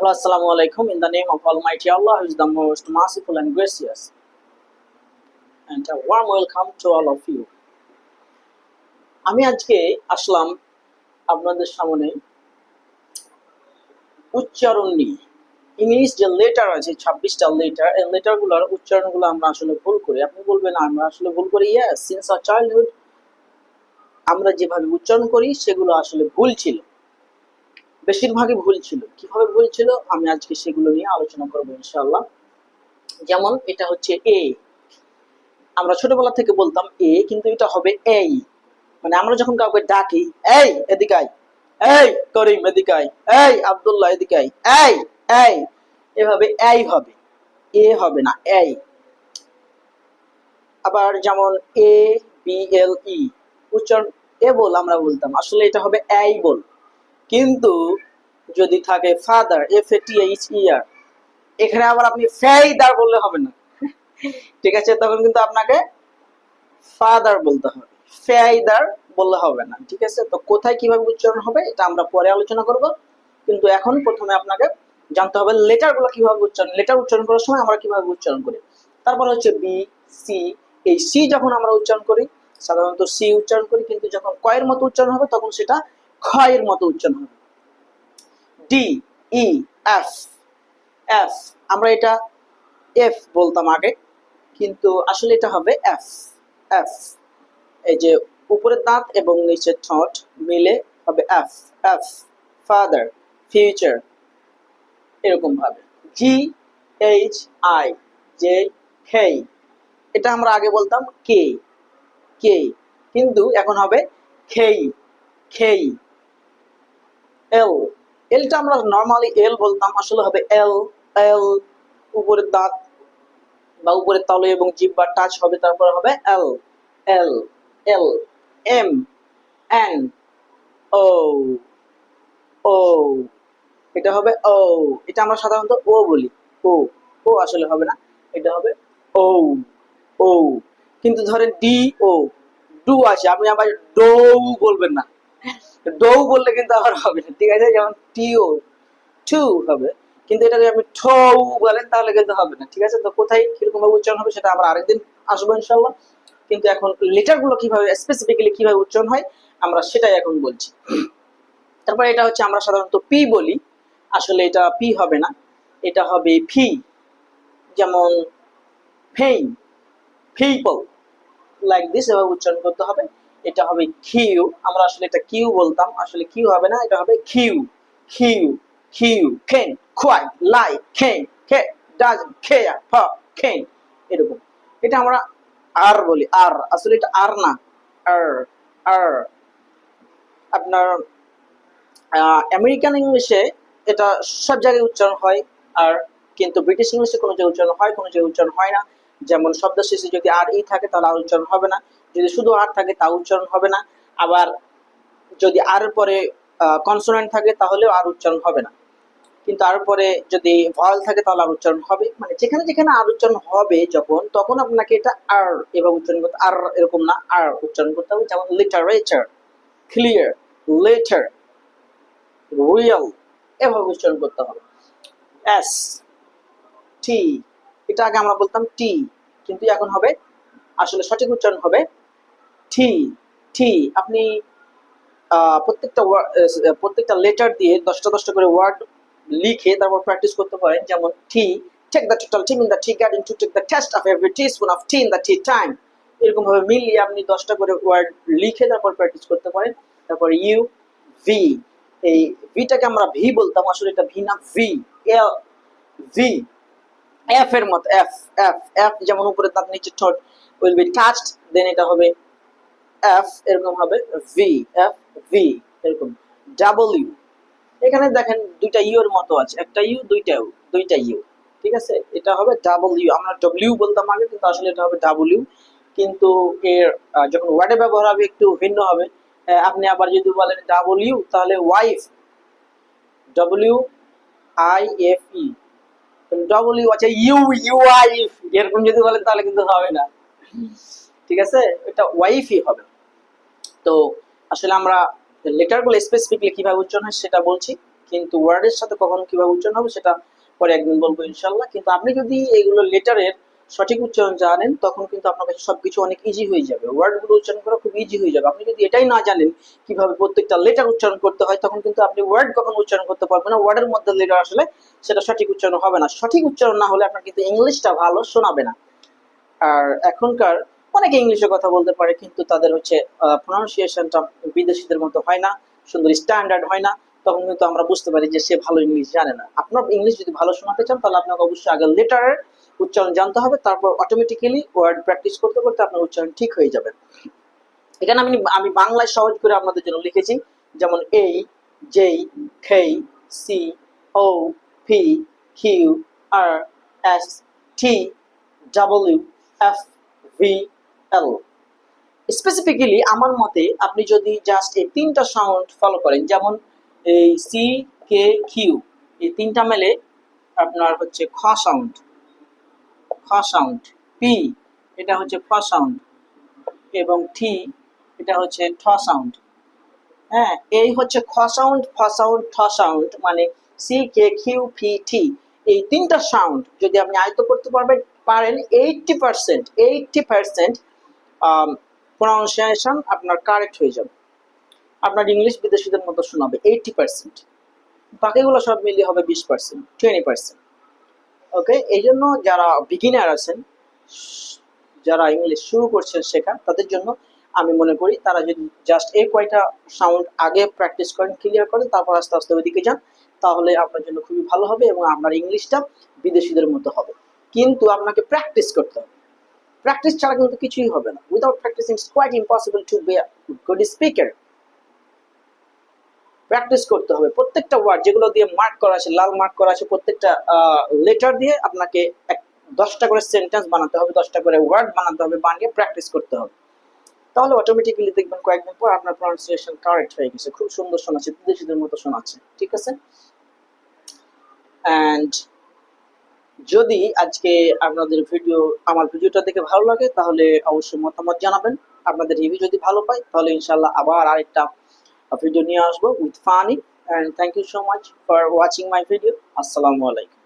Hello, Assalamu alaikum. In the name of Almighty Allah, who is the most merciful and gracious. And a warm welcome to all of you. আমি আজকে আসলাম আপনাদের সামনে উচ্চারণ নিয়ে English যে letter আছে ছাব্বিশটা লেটার এই লেটারগুলোর উচ্চারণগুলো আমরা আসলে ভুল করি আপনি বলবেন আমরা আসলে ভুল করি ইয়েস সিন্স আর চাইল্ডহুড আমরা যেভাবে উচ্চারণ করি সেগুলো আসলে ভুল ছিল বেশিরভাগই ভুল ছিল। কীভাবে ভুল ছিল? আমি আজকে সেগুলো নিয়ে আলোচনা করব ইনশাআল্লাহ। যেমন এটা হচ্ছে এ আমরা ছোটবেলা থেকে বলতাম এ কিন্তু এটা হবে এই মানে আমরা যখন কাউকে ডাকি, এই, এদিকে আয়। এই, করিম, এদিকে আয়। এই, আব্দুল্লাহ, এদিকে আয়। এই এই। এভাবে এই হবে। এ হবে না এই আবার যেমন এ বি এল ই উচ্চারণ এ বল আমরা বলতাম। আসলে এটা হবে এই বল। কিন্তু যদি থাকে father F A T H E R এখানে আবার আপনি ফেইদার বললে হবে না। ঠিক আছে? তখন কিন্তু আপনাকে ফাদার বলতে হবে। ফেইদার বললে হবে না। ঠিক আছে? তো কোথায় কীভাবে উচ্চারণ হবে, এটা আমরা পরে আলোচনা করব। কিন্তু এখন প্রথমে আপনাকে জানতে হবে লেটারগুলো কীভাবে উচ্চারণ লেটার উচ্চারণ করার সময় আমরা কীভাবে উচ্চারণ করি। তারপর হচ্ছে বি সি এই সি যখন আমরা উচ্চারণ করি, সাধারণত সি উচ্চারণ করি, কিন্তু যখন কয়ের মতো উচ্চারণ হবে, তখন সেটা ক্ষয়ের মতো উচ্চারণ হবে। ডি ই এফ এফ আমরা এটা এফ বলতাম আগে, কিন্তু আসলে এটা হবে এফ এফ এই যে উপরের দাঁত এবং নিচের ঠোঁট মিলে হবে এফ এফ ফাদার ফিউচার এরকম ভাবে। জি এইচ আই জে খেই এটা আমরা আগে বলতাম কে কে কিন্তু এখন হবে খেই খেই এল এলটা আমরা নর্মালি এল বলতাম, আসলে হবে এল এল উপরের দাঁত বা উপরের তলে এবং জিব্বার টাচ হবে, তারপর হবে এল এল এল এম এন ও ও এটা হবে ও এটা আমরা সাধারণত ও বলি। ও ও আসলে হবে না, এটা হবে ও ও কিন্তু ধরেন ডি ও ডু আছে আপনি আবার ডৌ বলবেন না। ডৌ বললে কিন্তু আবার হবে না। ঠিক আছে? যেমন টিও, টু হবে। কিন্তু এটা যদি আপনি ঠৌ বলেন, তাহলে কিন্তু হবে না। ঠিক আছে? তো কোথায় কীরকম ভাবে উচ্চারণ হবে সেটা আমরা আরেকদিন আসব ইনশাল্লাহ কিন্তু এখন লেটারগুলো কীভাবে স্পেসিফিক্যালি কীভাবে উচ্চারণ হয়, আমরা সেটাই এখন বলছি। তারপর এটা হচ্ছে আমরা সাধারণত পি বলি। আসলে এটা পি হবে না। এটা হবে ফি। যেমন, ফেইম পিপল লাইক দিস, এভাবে উচ্চারণ করতে হবে। এটা হবে কিউ। আমরা আসলে এটা কিউ বলতাম। আসলে কিউ হবে না, এটা হবে কিউ। কিউ কিউ, কেন কোয়াই লাই, কেন, কে ডাজ কেয়া ফ কেন, এরকম। এটা আমরা আর বলি, আর। আসলে এটা আর না। আর আর। আপনার আমেরিকান ইংলিশে এটা সব জায়গায় উচ্চারণ হয়, আর কিন্তু ব্রিটিশ ইংলিশে কোনো জায়গায় উচ্চারণ হয়, কোনো জায়গায় উচ্চারণ হয় না। যেমন শব্দ শেষে যদি আর, ই থাকে, তাহলে আর উচ্চারণ হবে না। যদি শুধু আর থাকে, তা উচ্চারণ হবে না। আবার যদি আর পরে কনসোনেন্ট থাকে, তাহলেও আর উচ্চারণ হবে না। কিন্তু আর পরে যদি ভয়েল থাকে, তাহলে আর উচ্চারণ হবে। মানে যেখানে যেখানে আর উচ্চারণ হবে যখন, তখন আপনাকে এটা আর এভাবে উচ্চারণ করতে, আর এরকম না, আর উচ্চারণ করতে হবে। যেমন লিটারেচার ক্লিয়ার লেটার রিয়েল এভাবে উচ্চারণ করতে হবে। এস টি এটা আগে আমরা বলতাম টি কিন্তু এখন হবে, আসলে সঠিক উচ্চারণ হবে টি টি আপনি প্রত্যেকটা প্রত্যেকটা লেটার দিয়ে দশটা দশটা করে ওয়ার্ড লিখে তারপর প্র্যাকটিস করতে পারেন। যেমন tea take the total team in the tea garden to take the taste of every teaspoon of tea in the tea time এরকম ভাবে মিলিয়ে আপনি দশটা করে ওয়ার্ড লিখে তারপর প্র্যাকটিস করতে পারেন। তারপর ইউ ভি এই ভিটাকে আমরা ভি বলতাম। আসলে এটা ভি না ভি এল ভি এফ এর মতো এফ এফ এফ যেমন উপরে দাঁত নিচে ঠোঁট উইল বি টাচড দেন এটা হবে এফ এরকম হবে ভি এফ ভি এরকম ডাবলিউ এখানে দেখেন দুইটা ইউ এর মতো আছে, একটা ইউ দুইটা ইউ দুইটা ইউ ঠিক আছে? এটা হবে ডাবল ইউ আমরা ডব্লিউ বলতাম আগে, কিন্তু আসলে এটা হবে ডাবল ইউ কিন্তু এর যখন ওয়ার্ডে ব্যবহার হবে, একটু ভিন্ন হবে। আপনি আবার যদি বলেন ডাবল ইউ তাহলে wife W I F E W আছে ইউ ইউ ওয়াইফ এরকম যদি বলেন, তাহলে কিন্তু হবে না। ঠিক আছে? এটা ওয়াইফই হবে। তো আসলে আমরা লেটারগুলো স্পেসিফিকলি কীভাবে উচ্চারণ হয় সেটা বলছি, কিন্তু ওয়ার্ডের সাথে কখন কীভাবে উচ্চারণ হবে সেটা পরে একদিন বলব ইনশাল্লাহ কিন্তু আপনি যদি এগুলো লেটারের সঠিক উচ্চারণ জানেন, তখন কিন্তু আপনার কাছে সবকিছু অনেক ইজি হয়ে যাবে। ওয়ার্ডগুলো উচ্চারণ করা খুব ইজি হয়ে যাবে। আপনি যদি এটাই না জানেন কীভাবে প্রত্যেকটা লেটার উচ্চারণ করতে হয়, তখন কিন্তু আপনি ওয়ার্ড কখন উচ্চারণ করতে পারবেন না। ওয়ার্ডের মধ্যে লেটার আসলে সেটা সঠিক উচ্চারণ হবে না। সঠিক উচ্চারণ না হলে আপনার কিন্তু ইংলিশটা ভালো শোনাবে না। আর এখনকার অনেকে ইংলিশে কথা বলতে পারে, কিন্তু তাদের হচ্ছে প্রনাউন্সিয়েশনটা বিদেশিদের মতো হয় না, সুন্দর স্ট্যান্ডার্ড হয় না, তখন কিন্তু আমরা বুঝতে পারি যে সে ভালো ইংলিশ জানে না। আপনার ইংলিশ যদি ভালো শোনাতে চান, তাহলে আপনাকে অবশ্যই আগে লেটারের উচ্চারণ জানতে হবে, তারপর অটোমেটিক্যালি ওয়ার্ড প্র্যাকটিস করতে করতে আপনার উচ্চারণ ঠিক হয়ে যাবে। এখানে আমি আমি বাংলায় সহজ করে আপনাদের জন্য লিখেছি, যেমন এই J K C O P Q R S T W F V L specifically আমার মতে আপনি যদি জাস্ট এই তিনটা সাউন্ড ফলো করেন, যেমন এই সি কে কিউ এই তিনটা মেলে আপনার হচ্ছে খ সাউন্ড খ সাউন্ড পি এটা হচ্ছে ফ সাউন্ড এবং টি এটা হচ্ছে ঠ সাউন্ড হ্যাঁ এই হচ্ছে খ সাউন্ড ফ সাউন্ড ঠ সাউন্ড মানে C K Q P T এই তিনটা সাউন্ড যদি আপনি আয়ত্ত করতে পারবেন, পারেন eighty percent eighty percent pronunciation আপনার কারেক্ট হয়ে যাবে। আপনার ইংলিশ বিদেশিদের মতো শোনাবে এইটটি পার্সেন্ট বাকিগুলো সব মিলিয়ে হবে বিশ পার্সেন্ট টোয়েন্টি পার্সেন্ট ওকে এই জন্য যারা বিগিনার আছেন, যারা ইংলিশ শুরু করছেন শেখা, তাদের জন্য আমি মনে করি তারা যদি জাস্ট এই কয়টা সাউন্ড আগে প্র্যাকটিস করেন ক্লিয়ার করেন, তারপর আস্তে আস্তে ওইদিকে যান, তাহলে আপনার জন্য খুবই ভালো হবে এবং আপনার ইংলিশটা বিদেশিদের মতো হবে। কিন্তু আপনাকে প্র্যাকটিস করতে হবে। প্র্যাকটিস ছাড়া কিন্তু কিছুই হবে না। Without practicing it's quite impossible to be good speaker practice করতে হবে। প্রত্যেকটা ওয়ার্ড যেগুলো দিয়ে মার্ক করা আছে, লাল মার্ক করা আছে, প্রত্যেকটা লেটার দিয়ে আপনাকে দশটা করে সেন্টেন্স বানাতে হবে, দশটা করে ওয়ার্ড বানাতে হবে, বানিয়ে প্র্যাকটিস করতে হবে। তাহলে অটোমেটিক্যালি দেখবেন কয়েকদিন পর আপনার প্রনাউন্সিয়েশন কারেক্ট হয়ে গেছে। খুব সুন্দর শোনাচ্ছে বিদেশিদের মতো শোনাচ্ছে। ঠিক আছে? অ্যান্ড যদি আজকে আপনাদের ভিডিও, আমার ভিডিওটা দেখে ভালো লাগে, তাহলে অবশ্যই মতামত জানাবেন। আপনাদের রিভিউ যদি ভালো পাই, তাহলে ইনশাল্লাহ আবার আরেকটা ভিডিও নিয়ে আসব with funny and thank you so much for watching my video আসসালামু আলাইকুম।